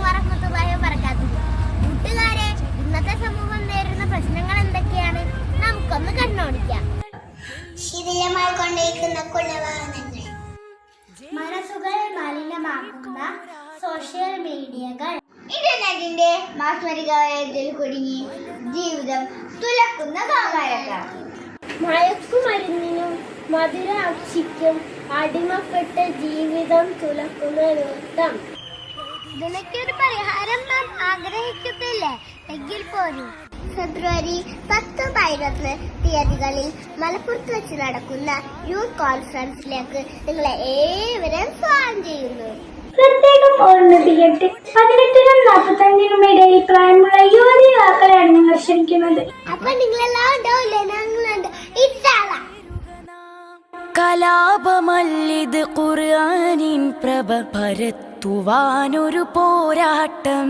വറഹമത്തുള്ളാഹി വബറകാത്തു കൂട്ടുകാരെ ഇന്നത്തെ സമൂഹം നേരിടുന്ന പ്രശ്നങ്ങൾ എന്തൊക്കെയാണ്? നമുക്കൊന്ന് കണ്ണോടിക്കാം. ശിഥിലമായി കൊണ്ടിരിക്കുന്ന കുലവാഹനങ്ങൾ മനസ്സുകൾ മലിനമാക്കുന്ന സോഷ്യൽ മീഡിയകൾ ഇന്റർനെറ്റിന്റെ മാസ്മരിക വലയത്തിൽ കുടുങ്ങി ജീവിതം തുലക്കുന്ന കാകാരക്കാർ മയക്കുമരുന്നിനും മധുരാക്ഷിക്കും അടിമപ്പെട്ട ജീവിതം തുലക്കുന്ന നൃത്തം ഇതിനൊക്കൊരു പരിഹാരം നാം ആഗ്രഹിക്കുന്നില്ലേ എങ്കിൽ പോലും ഫെബ്രുവരി പത്ത് പതിനൊന്ന് തീയതികളിൽ മലപ്പുറത്ത് വെച്ച് നടക്കുന്ന യൂത്ത് കോൺഫറൻസിലേക്ക് നിങ്ങളെ ഏവരും സ്വാഗതം ചെയ്യുന്നു പ്രത്യേകം ഓർമ്മിപ്പിക്കട്ടെ പതിനെട്ടിനും നാൽപ്പത്തഞ്ചിനും ഇടയിൽ പ്രായമുള്ള യുവതി യുവാക്കളെയാണ് ഞങ്ങൾ ക്ഷണിക്കുന്നത് അപ്പൊ നിങ്ങളെല്ലാം കലാപമല്ലിത് ഖുർആനിൻ പ്രഭ പരത്തുവാനൊരു പോരാട്ടം.